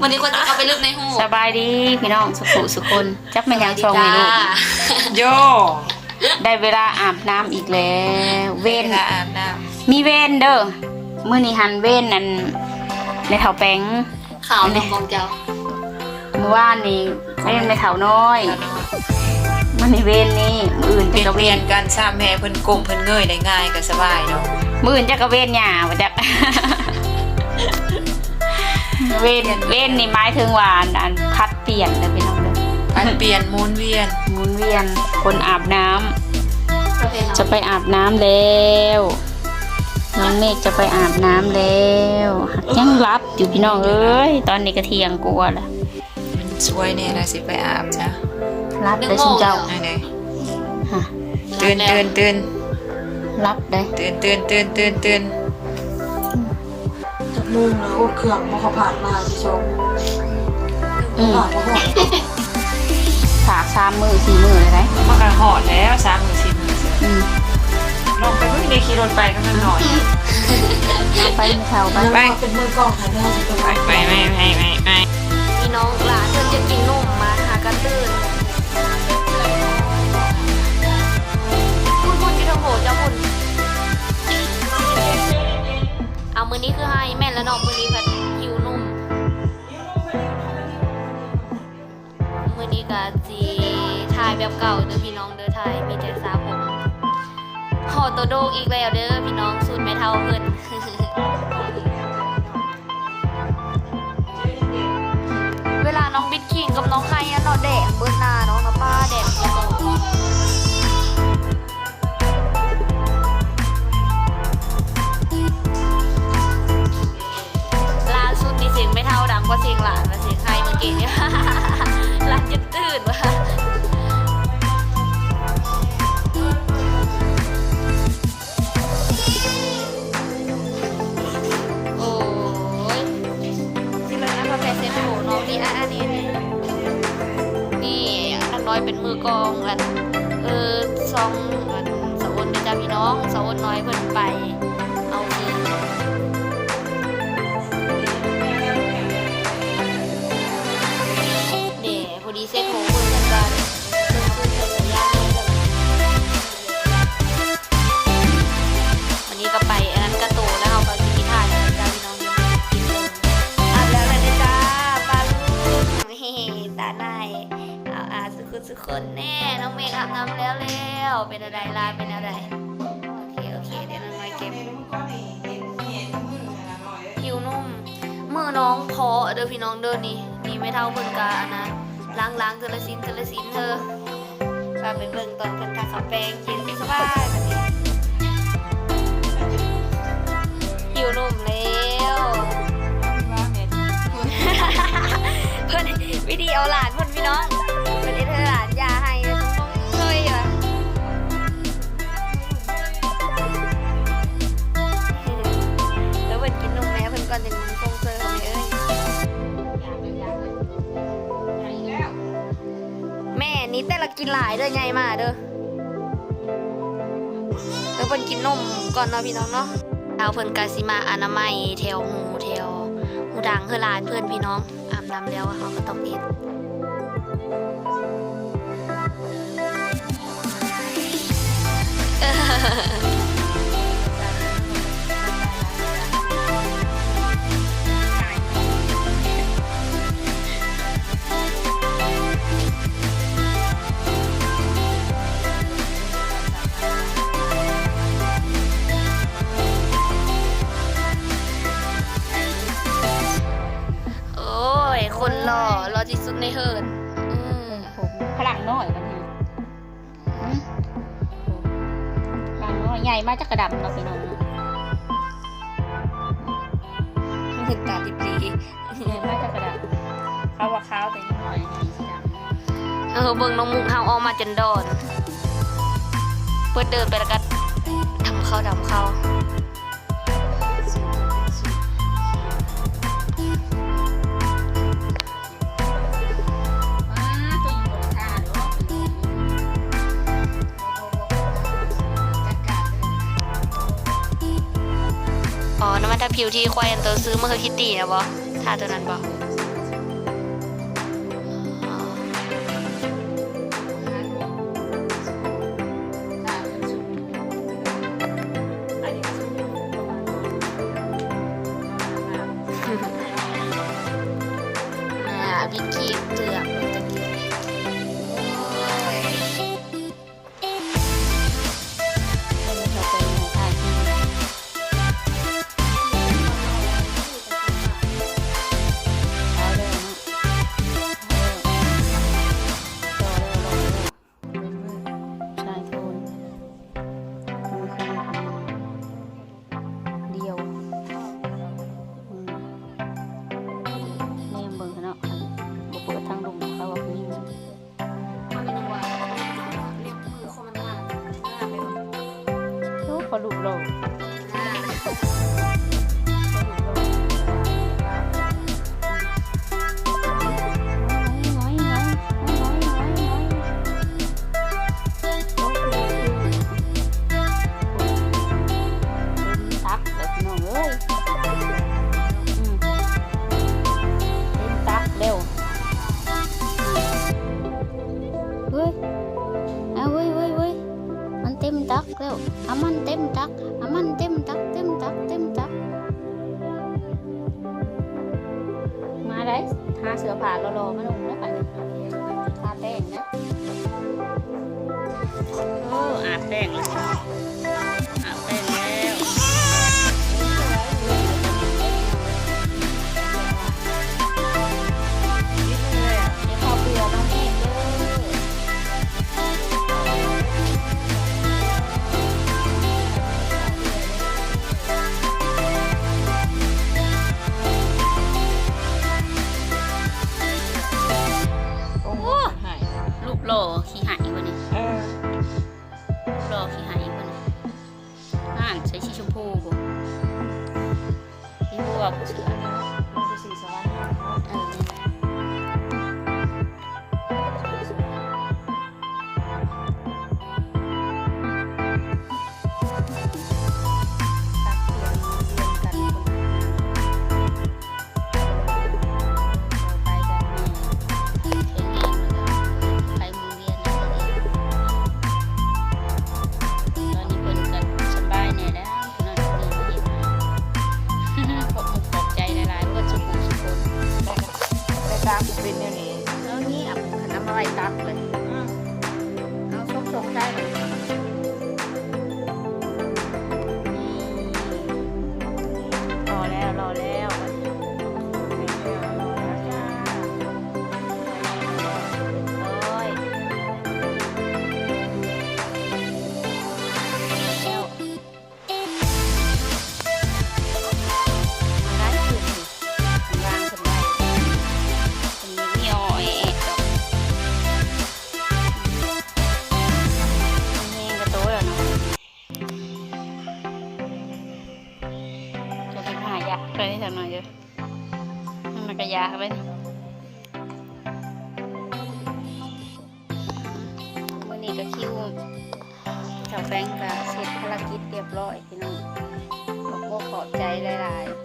วันนี้คนจะเข้าไปลึกในหูสบายดีพี่น้องสุขุสุคนจักแม่นยังชองให้ลูกโยได้เวลาอาบน้ำอีกแล้ว เว้เวนลาอาบน้มีเว้นเด้อมื้อนี้หันเว้นนั่นในเถาแปงข่าวหนุ่มของเจ้าเมื่อวานนี้เว้นในเถาน้อยำมื้อนี้เว้นนี่มื้ออื่นเปจะลี่ยนกะเปเว้ลี่ยนนกันซ้ำแม่เพิ่นกลมเพิ่นเงยได้ง่ายก็สบายเนาะมื้ออื่นจะกะเว้นหญ้าบ่จัก เว้นเว้นนี่หมายถึงว่าอันอันพัดเปลี่ยนเด้อพี่น้องเด้ออันเปลี่ยนหมุนเวียนหมุนเวียนคนอาบน้ำประเภทจะไปอาบน้ำแล้วน้องเมฆจะไปอาบน้ำแล้วหักยังรับอยู่พี่น้องเอ้ยตอนนี้ก็เที่ยงกลัวละมันสวยแน่นะสิไปอาบจ้ะรับได้ชิมเจ้าไหนไหนฮะๆตื่นตื่นตื่นรับได้ตื่นตื่นตื่นตื่นตื่น จากมุมแล้วเครื่องมันเขาผ่านมาที่ชมอืมผ่านมาก่อนฝากสามมือสี่มือเลยไหมมันก็หอดแล้วสามมือสี่มือเสร็จอืมลองไปเพิ่งได้ขี่รถไปก็มันหน่อย ไปไม่เท่าไปไปเป็นมือกล้องถ่ายได้จะเป็นไปไปไม่ไม่ไม่ไม่พี่น้องหลานเพิ่นจะกินนุ่มมาหากระตื่น แม่นแล้วน้องมือนี้ผัดคิวนุ่มมือนี้ก็จีถ่ายแบบเก่าเด้อพี่น้องเด้อถ่ายมีแต่สาผมหอตัวโดกอีกแล้วเด้อพี่น้องสูตรไม่เท่าเพิ่น ว่าเสียงหลานและเสียงไฮเมื่อกี้เนี่ยหลานจะตื่นว่ะโอ้ยสิเลยนะพอแพเซนโหน้องนี่อะอันนี้นี่นี่นักน้อยเป็นมือกองอันเออซองอันสาวอนเดอจ้าพี่น้องสาวอนน้อยเพิ่นไป ดีเซ็ตโหเพิ่นกันกันเพิ่นซื้อเป็นสัญญาณเลยวันนี้ก็ไปอันนั้นกระโตแล้วเอาไปกินที่ท่าแล้วจ้าพี่น้องยังไม่กินเลยอาบแล้วนะจ๊ะปลาลูกเฮ้ตาหนายเอาอาสุขุสุขคนแน่น้องเมฆอาบน้ำแล้วแล้วเป็นอะไรลาเป็นอะไรโอเคโอเคเดี๋ยวน้องน้อยเก็บผิวนุ่มมือน้องพอเด้อพี่น้องเด้อนี่นี่ไม่เท่าคนกานะล้าง ล้างๆเทละสินเทละสินเธอก็ไปเบิ่งตอนเพิ่นทาขาวแป้งเย็นสบายแบบนี้ผิวนุ่มแล้วเพื่อนวิธีเอาหลาน หลายเด้อไงมาเด้อแล้วเพื่อนกินนมก่อนเนาะพี่น้องเนาะเอาเพื่อนกาซิมาอนามัยแถวหูแถวหูดังเพื่อลานเพื่อนพี่น้องอาบน้ำแล้วเขาก็ต้องเอ็ดเออ คนหล่อหล่อที่สุดในเฮิร์นอืมผมพลังน้อยกันฮะอืมพลังน้อยใหญ่มาจากกระดับเนาะพี่น้องเนาะเห็นตาดิบดีใหญ่มาจากกระดับเขาว่าขาวแต่ยังน้อยใหญ่สีดำเออเบิ่งน้องมุกเฮาออกมาจนดอนเปิดเดินไปแล้วก็ทำเข้าทำเข้าว้า ผิวที่ควายอันตัวซื้อเมันคือคิตตี้นะบอท่าตัวนั้นบอ แล้วอามันเต็มตักอามันเต็มตัก เต็มตัก เต็มตัก มาได้ทาเสือผ่าหล่อๆมาลง not this. ี้ก็คิวแถวแฟงก็เสร็จภารกิจเรียบร้อยพี่น้องก็ขอบใจหลายๆ